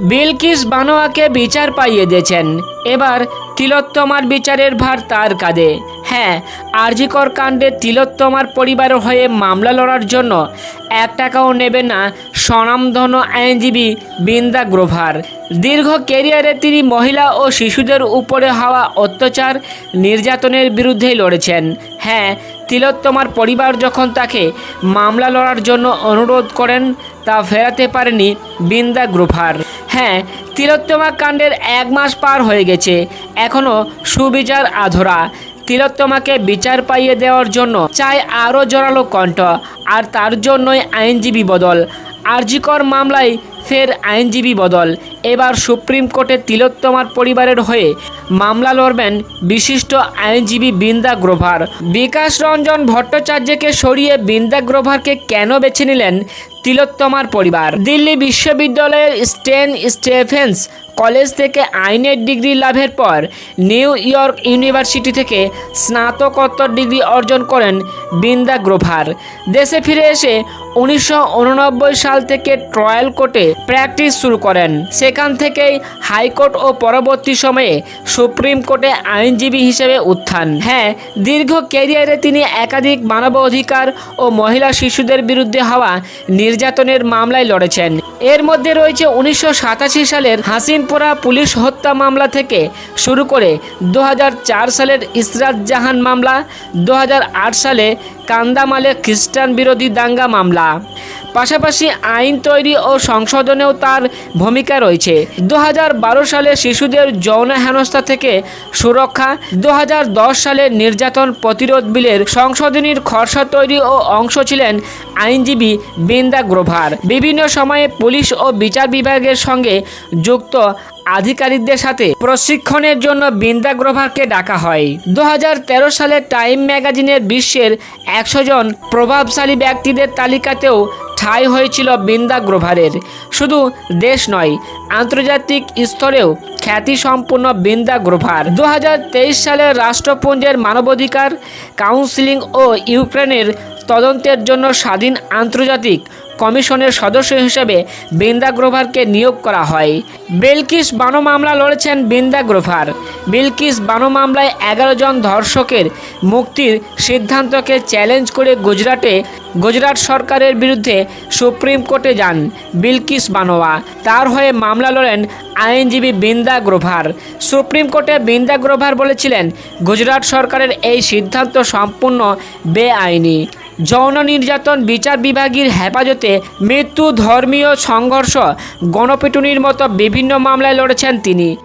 বিলকিস বানোয়াকে বিচার পাইয়ে দিয়েছেন। এবার তিলোত্তমার বিচারের ভার তার কাঁধে। হ্যাঁ আরজিকর কাণ্ডে তিলোত্তমার পরিবারের হয়ে মামলা লড়ার জন্য এক টাকাও নেবে না স্বনামধন্য আইনজীবী বৃন্দা গ্রোভার। দীর্ঘ কেরিয়ারে তিনি মহিলা ও শিশুদের উপরে হওয়া অত্যাচার, নির্যাতনের বিরুদ্ধেই লড়েছেন। হ্যাঁ তিলোত্তমার পরিবার যখন তাকে মামলা লড়ার জন্য অনুরোধ করেন, তা ফেরাতে পারেনি বৃন্দা গ্রোভার। হ্যাঁ তিলোত্তমা কাণ্ডের এক মাস পার হয়ে গেছে। এখনও সুবিচার আধরা। তিলোত্তমাকে বিচার পাইয়ে দেওয়ার জন্য চাই আরও জোরালো কণ্ঠ, আর তার জন্যই আইনজীবী বদল। আরজিকর মামলায় ফের আইনজীবী বদল। এবার সুপ্রিম কোর্টে তিলোত্তমার পরিবারের হয়ে মামলা লড়বেন বিশিষ্ট আইনজীবী বৃন্দা গ্রোভার। বিকাশ রঞ্জন ভট্টাচার্যকে সরিয়ে বৃন্দা গ্রোভারকে কেন বেছে নিলেন তিলোত্তমার পরিবার? দিল্লি বিশ্ববিদ্যালয়ের স্টেন স্টেফেন্স কলেজ থেকে আইনের ডিগ্রি লাভের পর নিউ ইয়র্ক ইউনিভার্সিটি থেকে স্নাতকোত্তর ডিগ্রি অর্জন করেন বৃন্দা গ্রোভার। দেশে ফিরে এসে উনিশশো উননব্বই সাল থেকে ট্রায়াল কোর্টে প্র্যাকটিস শুরু করেন। সেখান থেকেই হাইকোর্ট ও পরবর্তী সময়ে সুপ্রিম কোর্টে আইনজীবী হিসেবে উত্থান। হ্যাঁ দীর্ঘ ক্যারিয়ারে তিনি একাধিক মানবাধিকার ও মহিলা শিশুদের বিরুদ্ধে হওয়া নির্যাতনের মামলায় লড়েছেন। এর মধ্যে রয়েছে উনিশশো সাতাশি সালের হাসিমপুরা পুলিশ হত্যা মামলা থেকে শুরু করে দু হাজার চার সালের ইসরাত জাহান মামলা দু হাজার আট সালে কান্দামালে খ্রিস্টান বিরোধী দাঙ্গা মামলা। পাশাপাশি আইন তৈরি ও সংশোধনেও তার ভূমিকা রয়েছে। দু হাজার বারো সালে শিশুদের যৌন হেনস্থা থেকে সুরক্ষা দু হাজার দশ সালে নির্যাতন প্রতিরোধ বিলের সংশোধনীর খসড়া তৈরি ও অংশ ছিলেন আইনজীবী বৃন্দা গ্রোভার। বিভিন্ন সময়ে পুলিশ ও বিচার বিভাগের সঙ্গে যুক্ত আধিকারিকদের সাথে প্রশিক্ষণের জন্য বৃন্দা গ্রোভারকে ডাকা হয়। দু হাজার তেরো সালে টাইম ম্যাগাজিনের বিশ্বের একশো জন প্রভাবশালী ব্যক্তিদের তালিকাতেও ঠাঁই হয়েছিল বৃন্দা গ্রোভারের শুধু দেশ নয়, আন্তর্জাতিক স্তরেও খ্যাতিসম্পন্ন বৃন্দা গ্রোভার দু সালে রাষ্ট্রপুঞ্জের মানবাধিকার কাউন্সিলিং ও ইউক্রেনের তদন্তের জন্য স্বাধীন আন্তর্জাতিক কমিশনের সদস্য হিসেবে বৃন্দা গ্রোভারকে নিয়োগ করা হয়। বিলকিস বানো মামলা লড়েছেন বৃন্দা গ্রোভার। বিলকিস বানো মামলায় এগারো জন ধর্ষকের মুক্তির সিদ্ধান্তকে চ্যালেঞ্জ করে গুজরাটে, গুজরাট সরকারের বিরুদ্ধে সুপ্রিম কোর্টে যান বিলকিস বানোয়া। তার হয়ে মামলা লড়েন আইনজীবী বৃন্দা গ্রোভার। সুপ্রিম কোর্টে বৃন্দা গ্রোভার বলেছিলেন, গুজরাট সরকারের এই সিদ্ধান্ত সম্পূর্ণ বেআইনি। যৌন নির্যাতন বিচার বিভাগীর হেফাজতে মৃত্যু ধর্মীয় সংঘর্ষ গণপিটুনির মতো বিভিন্ন মামলায় লড়েছেন তিনি।